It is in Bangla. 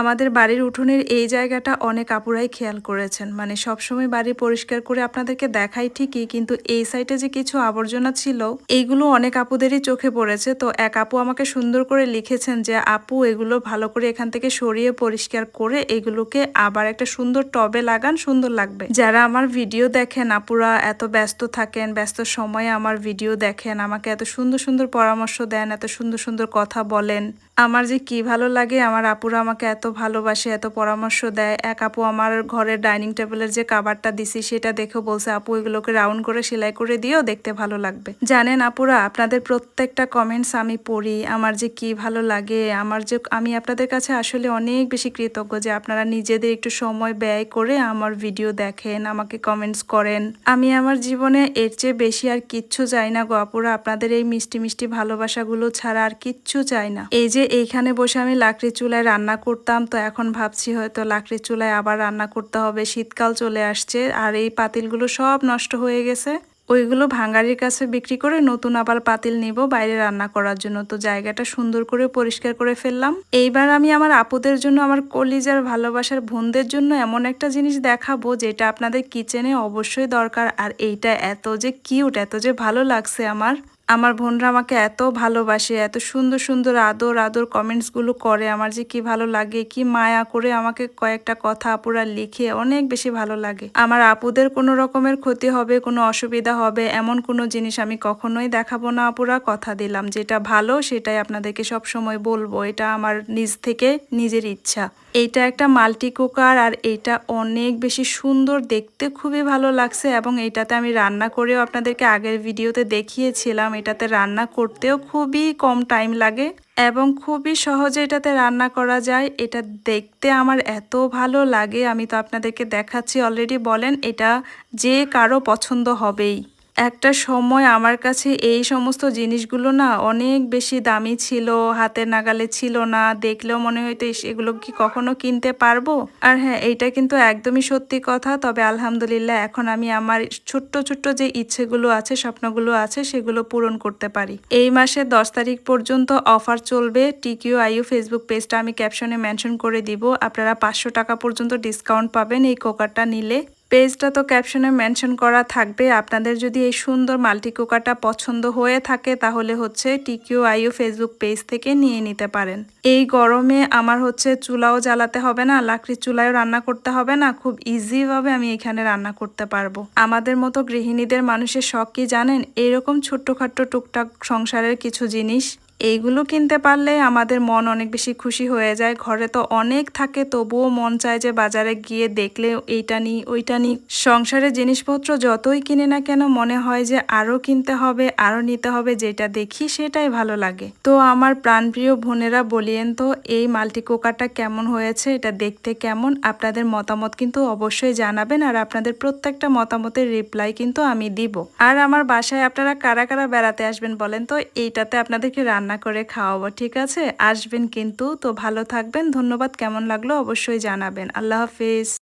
আমাদের বাড়ির উঠোনের এই জায়গাটা অনেক আপুরাই খেয়াল করেছেন। মানে সবসময় বাড়ি পরিষ্কার করে আপনাদেরকে দেখাই ঠিকই, কিন্তু এই সাইডে যে কিছু আবর্জনা ছিল এইগুলো অনেক আপুদেরই চোখে পড়েছে। তো এক আপু আমাকে সুন্দর করে লিখেছেন যে, আপু, এগুলো ভালো করে এখান থেকে সরিয়ে পরিষ্কার করে এগুলোকে আবার একটা সুন্দর টবে লাগান, সুন্দর লাগবে। যারা আমার ভিডিও দেখেন, আপুরা এত ব্যস্ত থাকেন, ব্যস্ত সময়ে আমার ভিডিও দেখেন, আমাকে এত সুন্দর সুন্দর পরামর্শ দেন, এত সুন্দর সুন্দর কথা বলেন। আমার যে কি ভালো লাগে, আমার আপুরা আমাকে এত ভালোবাসে, এত পরামর্শ দেয়। এক আপু আমার ঘরের ডাইনিং টেবিলের যে কাবারটা দিছি, সেটা দেখে বলছে, আপু, এগুলোকে রাউন্ড করে সেলাই করে দিয়েও দেখতে ভালো লাগবে। জানেন আপুরা, আপনাদের প্রত্যেকটা কমেন্টস আমি পড়ি, আমার যে কি ভালো লাগে, আমার যে, আমি আপনাদের কাছে আসলে অনেক বেশি কৃতজ্ঞ যে আপনারা নিজেদের একটু সময় ব্যয় করে আমার ভিডিও দেখেন, আমাকে কমেন্টস করেন। আমি আমার জীবনে এর চেয়ে বেশি আর কিচ্ছু চাই না গো আপুরা, আপনাদের এই মিষ্টি মিষ্টি ভালোবাসাগুলো ছাড়া আর কিচ্ছু চাই না। এই যে, এইখানে বসে আমি লাকড়ি চুলায় রান্না করতাম তো এখন ভাবছি হয়তো লাকড়ি চুলায় আবার রান্না করতে হবে। শীতকাল চলে আসছে আর এই পাতিলগুলো সব নষ্ট হয়ে গেছে। ওইগুলো ভাঙ্গারির কাছে বিক্রি করে নতুন আবার পাতিল নিব বাইরে রান্না করার জন্য। তো জায়গাটা সুন্দর করে পরিষ্কার করে ফেললাম। এইবার আমি আমার আপুদের জন্য, আমার কলিজার ভালোবাসার বোনদের জন্য এমন একটা জিনিস দেখাবো, যেটা আপনাদের কিচেনে অবশ্যই দরকার। আর এইটা এত যে কিউট এত যে ভালো লাগছে আমার। আমার বোনরা আমাকে এত ভালোবাসে, এত সুন্দর সুন্দর আদর আদর কমেন্টসগুলো করে আমার যে কি ভালো লাগে, কি মায়া করে আমাকে কয়েকটা কথা আপুরা লিখে অনেক বেশি ভালো লাগে। আমার আপুদের কোনো রকমের ক্ষতি হবে, কোনো অসুবিধা হবে, এমন কোনো জিনিস আমি কখনোই দেখাবো না আপুরা। কথা দিলাম, যেটা ভালো সেটাই আপনাদেরকে সব সময় বলব, এটা আমার নিজ থেকে নিজের ইচ্ছা। এইটা একটা মাল্টি কুকার আর এইটা অনেক বেশি সুন্দর, দেখতে খুবই ভালো লাগছে এবং এইটাতে আমি রান্না করেও আপনাদেরকে আগের ভিডিওতে দেখিয়েছিলাম। এটাতে রান্না করতেও খুবই কম টাইম লাগে এবং খুবই সহজে এটাতে রান্না করা যায়। এটা দেখতে আমার এত ভালো লাগে, আমি তো আপনাদেরকে দেখাচ্ছি অলরেডি বলেন, এটা যে কারও পছন্দ হবেই। একটা সময় আমার কাছে এই সমস্ত জিনিসগুলো না অনেক বেশি দামি ছিল হাতের নাগালে ছিল না। দেখলেও মনে ইস, এগুলো কি কখনো কিনতে পারব? আর হ্যাঁ এইটা কিন্তু একদমই সত্যি কথা। তবে আলহামদুলিল্লাহ এখন আমি আমার ছোট্ট ছোট্ট যে ইচ্ছেগুলো আছে স্বপ্নগুলো আছে সেগুলো পূরণ করতে পারি। এই মাসের দশ তারিখ পর্যন্ত অফার চলবে। টিকিউ আইউ ফেসবুক পেজটা আমি ক্যাপশনে মেনশন করে দিব। আপনারা পাঁচশো টাকা পর্যন্ত ডিসকাউন্ট পাবেন এই কোকারটা নিলে। পেজটা তো ক্যাপশনে মেনশন করা থাকবে। আপনাদের যদি এই সুন্দর মাল্টি কুকারটা পছন্দ হয়ে থাকে, তাহলে হচ্ছে টিকিউ আইও ফেসবুক পেজ থেকে নিয়ে নিতে পারেন। এই গরমে আমার হচ্ছে চুলাও জ্বালাতে হবে না, লাকড়ির চুলায়ও রান্না করতে হবে না, খুব ইজিভাবে আমি এখানে রান্না করতে পারব। আমাদের মতো গৃহিণীদের মানুষের শখ কি জানেন? এরকম ছোট্টখাট্ট টুকটাক সংসারের কিছু জিনিস এইগুলো কিনতে পারলে আমাদের মন অনেক বেশি খুশি হয়ে যায়। ঘরে তো অনেক থাকে, তবুও মন চায় যে বাজারে গিয়ে দেখলে এইটা নিই, ওইটা নিই। সংসারের জিনিসপত্র যতই কিনে না কেন মনে হয় যে আরও কিনতে হবে, আরও নিতে হবে, যেটা দেখি সেটাই ভালো লাগে। তো আমার প্রাণপ্রিয় বোনেরা বলিয়েন তো, এই মাল্টি কুকারটা কেমন হয়েছে, এটা দেখতে কেমন? আপনাদের মতামত কিন্তু অবশ্যই জানাবেন আর আপনাদের প্রত্যেকটা মতামতের রিপ্লাই কিন্তু আমি দিব। আর আমার বাসায় আপনারা কারা কারা বেড়াতে আসবেন বলেন তো, এইটাতে আপনাদেরকে রান্না করে খাওয়াবো, ঠিক আছে? আসবেন কিন্তু, তো ভালো থাকবেন। ধন্যবাদ, কেমন লাগল অবশ্যই জানাবেন। আল্লাহ হাফিজ।